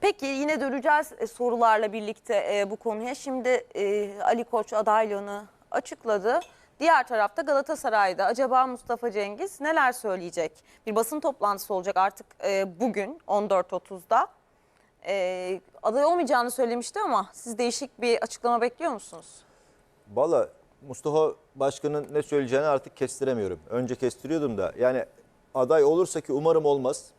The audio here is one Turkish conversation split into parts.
Peki yine döneceğiz e, sorularla birlikte e, bu konuya. Şimdi e, Ali Koç adaylığını açıkladı. Diğer tarafta Galatasaray'da acaba Mustafa Cengiz neler söyleyecek? Bir basın toplantısı olacak artık bugün 14.30'da. E, aday olmayacağını söylemişti ama siz değişik bir açıklama bekliyor musunuz? Valla Mustafa Başkan'ın ne söyleyeceğini artık kestiremiyorum. Önce kestiriyordum da yani aday olursa ki umarım olmaz.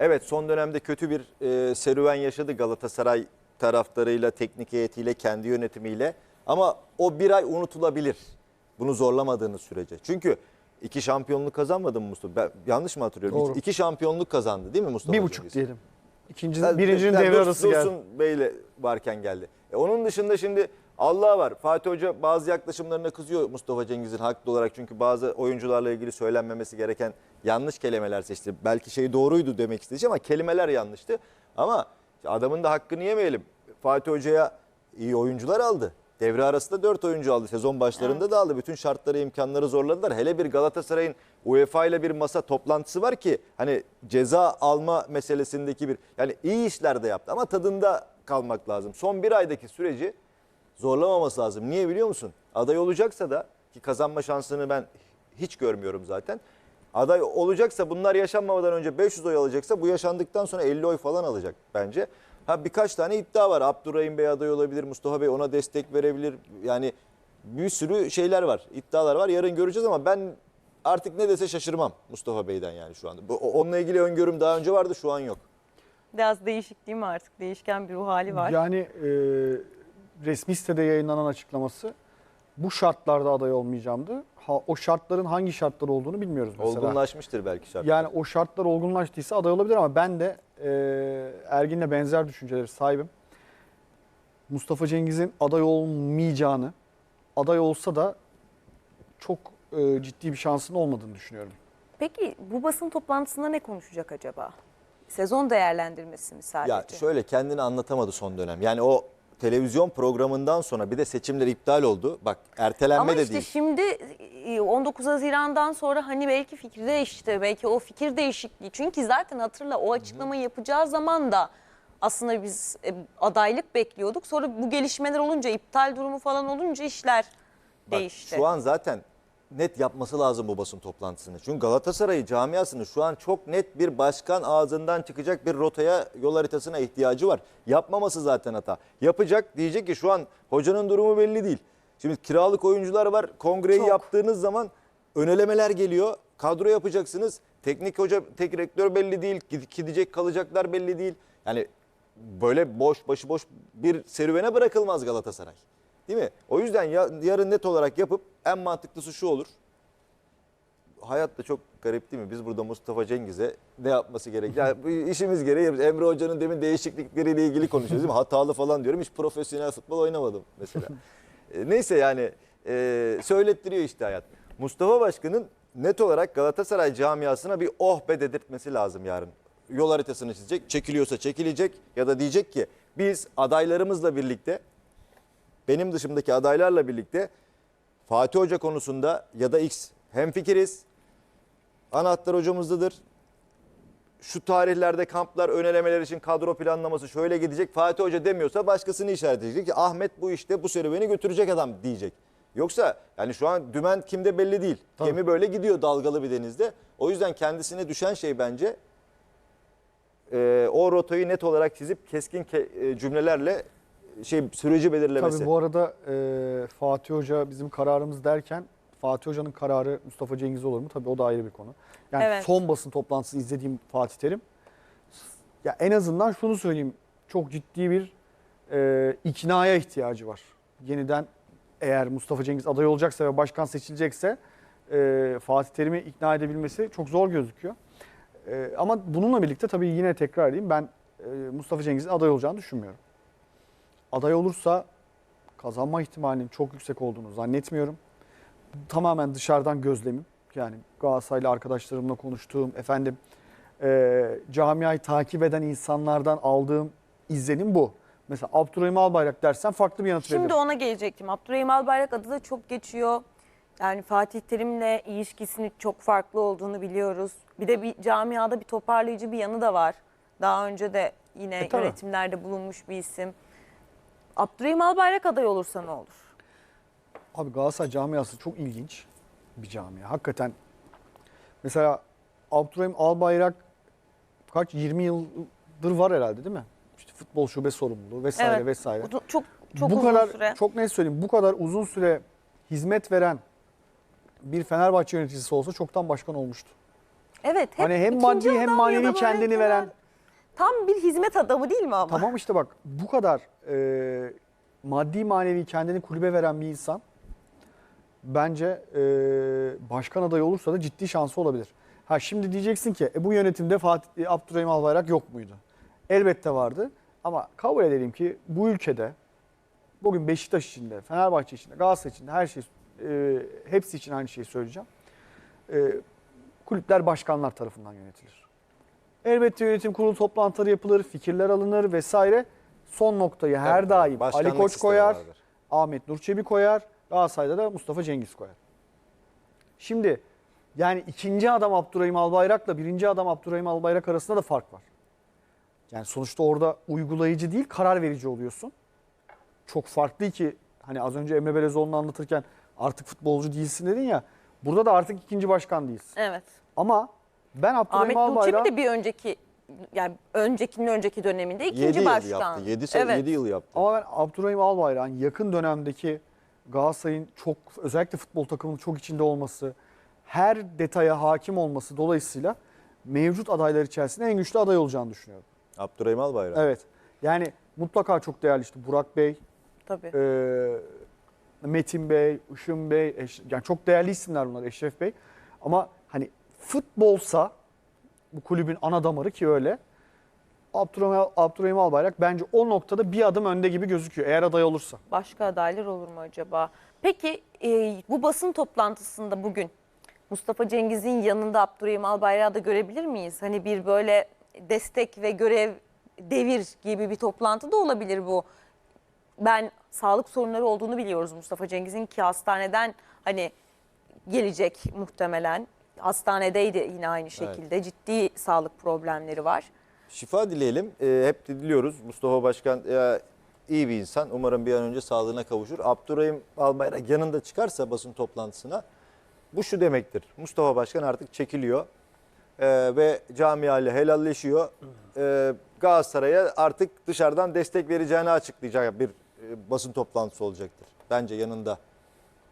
Evet son dönemde kötü bir e, serüven yaşadı Galatasaray taraftarıyla, teknik heyetiyle, kendi yönetimiyle. Ama o bir ay unutulabilir. Bunu zorlamadığınız sürece. Çünkü iki şampiyonluk kazanmadı mı Mustafa? Ben, yanlış mı hatırlıyorum? Doğru. İki, şampiyonluk kazandı değil mi Mustafa Bir buçuk diyelim. İkinci, Yani birincinin yani devre arası geldi. Dursun Bey'le varken geldi. E onun dışında şimdi Allah var. Fatih Hoca bazı yaklaşımlarına kızıyor Mustafa Cengiz'in haklı olarak. Çünkü bazı oyuncularla ilgili söylenmemesi gereken yanlış kelimeler seçti. Belki şey doğruydu demek istedi ama kelimeler yanlıştı. Ama adamın da hakkını yemeyelim. Fatih Hoca'ya iyi oyuncular aldı. Devre arasında 4 oyuncu aldı. Sezon başlarında da aldı. Bütün şartları, imkanları zorladılar. Hele bir Galatasaray'ın UEFA ile bir masa toplantısı var ki hani ceza alma meselesindeki bir yani iyi işler de yaptı ama tadında kalmak lazım. Son bir aydaki süreci zorlamaması lazım. Niye biliyor musun? Aday olacaksa da ki kazanma şansını ben hiç görmüyorum zaten. Aday olacaksa bunlar yaşanmamadan önce 500 oy alacaksa bu yaşandıktan sonra 50 oy falan alacak bence. Ha birkaç tane iddia var. Abdurrahim Bey aday olabilir, Mustafa Bey ona destek verebilir. Yani bir sürü şeyler var, iddialar var. Yarın göreceğiz ama ben artık ne dese şaşırmam Mustafa Bey'den yani şu anda. Bu- Onunla ilgili öngörüm daha önce vardı, şu an yok. Biraz değişik değil mi artık? Değişken bir ruh hali var. Yani e, resmi sitede yayınlanan açıklaması bu şartlarda aday olmayacağımdı. Ha, o şartların hangi şartlar olduğunu bilmiyoruz mesela. Olgunlaşmıştır belki şart. Yani o şartlar olgunlaştıysa aday olabilir ama ben de e, Ergin'le benzer düşünceleri sahibim. Mustafa Cengiz'in aday olmayacağını, aday olsa da çok e, ciddi bir şansının olmadığını düşünüyorum. Peki bu basın toplantısında ne konuşacak acaba? Sezon değerlendirmesi mi sadece? Ya şöyle kendini anlatamadı son dönem. Yani o televizyon programından sonra bir de seçimler iptal oldu. Bak ertelenme Ama de işte değil. şimdi e, 19 Haziran'dan sonra hani belki fikri değişti. Belki o fikir değişikliği. Çünkü zaten hatırla o açıklamayı yapacağı zaman da aslında biz e, adaylık bekliyorduk. Sonra bu gelişmeler olunca iptal durumu falan olunca işler Bak, değişti. Şu an zaten net yapması lazım bu basın toplantısını. Çünkü Galatasaray camiasının şu an çok net bir başkan ağzından çıkacak bir rotaya, yol haritasına ihtiyacı var. Yapmaması zaten hata. Yapacak diyecek ki şu an hocanın durumu belli değil. Şimdi kiralık oyuncular var. Kongreyi Çok. yaptığınız zaman önelemeler geliyor. Kadro yapacaksınız. Teknik hoca, tek direktör belli değil. Gid- Gidecek kalacaklar belli değil. Yani böyle boş başıboş bir serüvene bırakılmaz Galatasaray. Değil mi? O yüzden ya, yarın net olarak yapıp en mantıklısı şu olur. Hayat da çok garip değil mi? Biz burada Mustafa Cengiz'e ne yapması gerek? Yani bu işimiz gereği yapıyoruz. Emre Hoca'nın demin değişiklikleriyle ilgili konuşuyoruz değil mi? Hatalı falan diyorum. Hiç profesyonel futbol oynamadım mesela. E, Neyse yani e, söylettiriyor işte hayat. Mustafa Başkan'ın net olarak Galatasaray camiasına bir oh be dedirtmesi lazım yarın. Yol haritasını çizecek. Çekiliyorsa çekilecek ya da diyecek ki biz adaylarımızla birlikte benim dışımdaki adaylarla birlikte Fatih Hoca konusunda ya da X hemfikiriz. Anahtar hocamızdadır. Şu tarihlerde kamplar, önelemeler için kadro planlaması şöyle gidecek. Fatih Hoca demiyorsa başkasını işaret edecek ki Ahmet bu işte bu serüveni götürecek adam diyecek. Yoksa yani şu an dümen kimde belli değil. Gemi böyle gidiyor dalgalı bir denizde. O yüzden kendisine düşen şey bence e, o rotayı net olarak çizip keskin ke- e, cümlelerle şey süreci belirlemesi. Tabii bu arada e, Fatih Hoca bizim kararımız derken Fatih Hoca'nın kararı Mustafa Cengiz olur mu? Tabii o da ayrı bir konu. Yani Evet. son basın toplantısını izlediğim Fatih Terim. Ya en azından şunu söyleyeyim. Çok ciddi bir e, iknaya ihtiyacı var. Yeniden eğer Mustafa Cengiz aday olacaksa ve başkan seçilecekse e, Fatih Terim'i ikna edebilmesi çok zor gözüküyor. E, ama bununla birlikte tabii yine tekrar edeyim ben e, Mustafa Cengiz'in aday olacağını düşünmüyorum. Aday olursa kazanma ihtimalinin çok yüksek olduğunu zannetmiyorum. Tamamen dışarıdan gözlemim. Yani Galatasaraylı arkadaşlarımla konuştuğum, efendim e, camiayı takip eden insanlardan aldığım izlenim bu. Mesela Abdurrahim Albayrak dersen farklı bir yanıt Şimdi veririm. ona gelecektim. Abdurrahim Albayrak adı da çok geçiyor. Yani Fatih Terim'le ilişkisinin çok farklı olduğunu biliyoruz. Bir de bir camiada bir toparlayıcı bir yanı da var. Daha önce de yine E, yönetimlerde bulunmuş bir isim. Abdurrahim Albayrak aday olursa ne olur? Abi Galatasaray camiası çok ilginç bir camia. Hakikaten mesela Abdurrahim Albayrak kaç 20 yıldır var herhalde değil mi? İşte futbol şube sorumluluğu vesaire Evet. vesaire. Uzun- Çok çok bu uzun kadar süre. çok ne söyleyeyim bu kadar uzun süre hizmet veren bir Fenerbahçe yöneticisi olsa çoktan başkan olmuştu. Evet. hep Hani hem maddi hem manevi kendini veren Tam bir hizmet adamı değil mi ama? Tamam işte bak bu kadar e, maddi manevi kendini kulübe veren bir insan bence e, başkan adayı olursa da ciddi şansı olabilir. Ha şimdi diyeceksin ki e, bu yönetimde Fatih e, Abdurrahim Albayrak yok muydu? Elbette vardı ama kabul edelim ki bu ülkede bugün Beşiktaş için de, Fenerbahçe için de, Galatasaray için de her şey e, hepsi için aynı şeyi söyleyeceğim. E, kulüpler başkanlar tarafından yönetilir. Elbette yönetim kurulu toplantıları yapılır, fikirler alınır vesaire. Son noktayı her Tabii, daim başkanlık Ali Koç sistemi koyar, vardır. Ahmet Nur Çebi koyar, Galatasaray'da da Mustafa Cengiz koyar. Şimdi yani ikinci adam Abdurrahim Albayrak'la birinci adam Abdurrahim Albayrak arasında da fark var. Yani sonuçta orada uygulayıcı değil karar verici oluyorsun. Çok farklı ki hani az önce Emre Belezoğlu'nu anlatırken artık futbolcu değilsin dedin ya. Burada da artık ikinci başkan değilsin. Evet. Ama ben Abdurrahim Ahmet Albayrak... Çebi de bir önceki yani öncekinin önceki döneminde 7 ikinci yıl başkan. yaptı. 7, sene, evet. 7 yıl yaptı. Ama ben Abdurrahim Albayrak'ın yakın dönemdeki Galatasaray'ın çok özellikle futbol takımının çok içinde olması, her detaya hakim olması dolayısıyla mevcut adaylar içerisinde en güçlü aday olacağını düşünüyorum. Abdurrahim Albayrak. Evet. Yani mutlaka çok değerli işte Burak Bey, Tabii. e, Metin Bey, Işın Bey, Eş- yani çok değerli isimler bunlar Eşref Bey. Ama hani futbolsa bu kulübün ana damarı ki öyle. Abdurrahim, Albayrak bence o noktada bir adım önde gibi gözüküyor eğer aday olursa. Başka adaylar olur mu acaba? Peki e, bu basın toplantısında bugün Mustafa Cengiz'in yanında Abdurrahim Albayrak'ı da görebilir miyiz? Hani bir böyle destek ve görev devir gibi bir toplantı da olabilir bu. Ben sağlık sorunları olduğunu biliyoruz Mustafa Cengiz'in ki hastaneden hani gelecek muhtemelen. Hastanedeydi yine aynı şekilde. Ciddi sağlık problemleri var. Şifa dileyelim. Ee, hep de diliyoruz. Mustafa Başkan e, iyi bir insan. Umarım bir an önce sağlığına kavuşur. Abdurrahim Albayrak yanında çıkarsa basın toplantısına bu şu demektir. Mustafa Başkan artık çekiliyor Ee, ve camiayla helalleşiyor. Ee, Galatasaray'a artık dışarıdan destek vereceğini açıklayacak bir e, basın toplantısı olacaktır. Bence yanında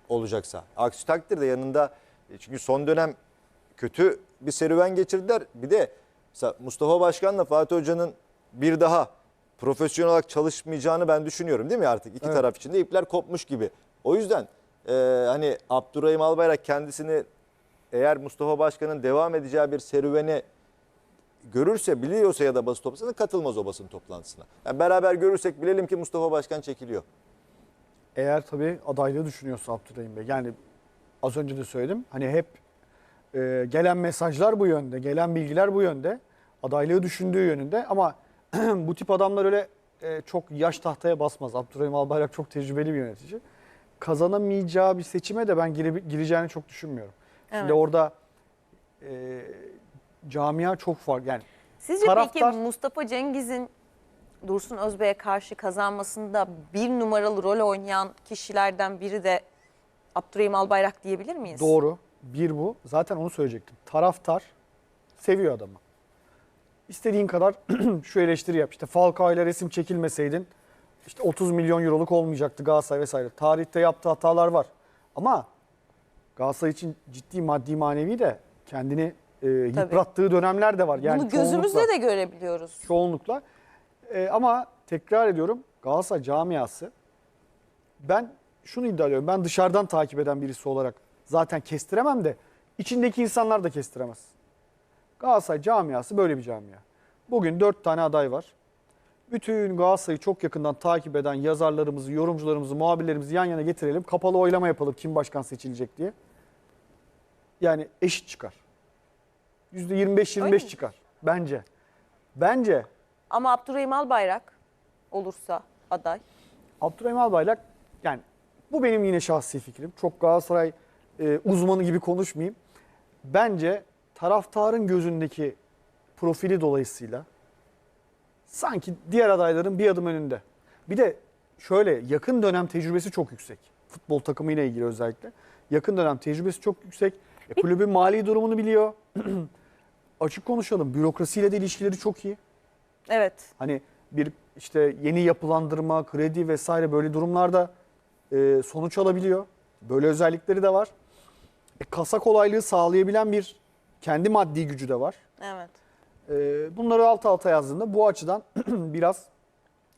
olacaksa. Aksi takdirde yanında e, çünkü son dönem kötü bir serüven geçirdiler. Bir de Mustafa Başkan'la Fatih Hoca'nın bir daha profesyonel olarak çalışmayacağını ben düşünüyorum değil mi artık? iki Evet. taraf için de ipler kopmuş gibi. O yüzden e, hani Abdurrahim Albayrak kendisini eğer Mustafa Başkan'ın devam edeceği bir serüveni görürse, biliyorsa ya da basın toplantısına katılmaz o basın toplantısına. Yani beraber görürsek bilelim ki Mustafa Başkan çekiliyor. Eğer tabii adaylığı düşünüyorsa Abdurrahim Bey. Yani az önce de söyledim. Hani hep e, gelen mesajlar bu yönde, gelen bilgiler bu yönde. Adaylığı düşündüğü yönünde ama bu tip adamlar öyle e, çok yaş tahtaya basmaz. Abdurrahim Albayrak çok tecrübeli bir yönetici. Kazanamayacağı bir seçime de ben gire- gireceğini çok düşünmüyorum. Şimdi Evet. orada e, camia çok farklı. Yani Sizce Taraftar- peki Mustafa Cengiz'in Dursun Özbey'e karşı kazanmasında bir numaralı rol oynayan kişilerden biri de Abdurrahim Albayrak diyebilir miyiz? Doğru. Bir bu. Zaten onu söyleyecektim. Taraftar seviyor adamı. İstediğin kadar şu eleştiri yap. İşte Falcao ile resim çekilmeseydin işte 30 milyon euroluk olmayacaktı Galatasaray vesaire. Tarihte yaptığı hatalar var. Ama Galatasaray için ciddi maddi manevi de kendini e, yıprattığı dönemler de var. Yani Bunu gözümüzle de görebiliyoruz. çoğunlukla. E, ama tekrar ediyorum Galatasaray camiası ben şunu iddia ediyorum. Ben dışarıdan takip eden birisi olarak zaten kestiremem de içindeki insanlar da kestiremez. Galatasaray camiası böyle bir camia. Bugün dört tane aday var. Bütün Galatasaray'ı çok yakından takip eden yazarlarımızı, yorumcularımızı, muhabirlerimizi yan yana getirelim. Kapalı oylama yapalım kim başkan seçilecek diye. Yani eşit çıkar. %25-25 Öyle mi? çıkar. Bence. Bence Ama Abdurrahim Albayrak olursa aday. Abdurrahim Albayrak yani bu benim yine şahsi fikrim. Çok Galatasaray e, uzmanı gibi konuşmayayım. Bence taraftarın gözündeki profili dolayısıyla sanki diğer adayların bir adım önünde. Bir de şöyle yakın dönem tecrübesi çok yüksek. Futbol takımıyla ilgili özellikle. Yakın dönem tecrübesi çok yüksek. E, kulübün mali durumunu biliyor. Açık konuşalım. Bürokrasiyle de ilişkileri çok iyi. Evet. Hani bir işte yeni yapılandırma, kredi vesaire böyle durumlarda e, sonuç alabiliyor. Böyle özellikleri de var. E, kasa kolaylığı sağlayabilen bir kendi maddi gücü de var. Evet. E, bunları alt alta yazdığında bu açıdan biraz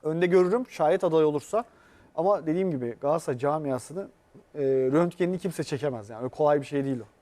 önde görürüm şayet aday olursa. Ama dediğim gibi Galatasaray camiasını e, röntgenini kimse çekemez yani. Öyle kolay bir şey değil o.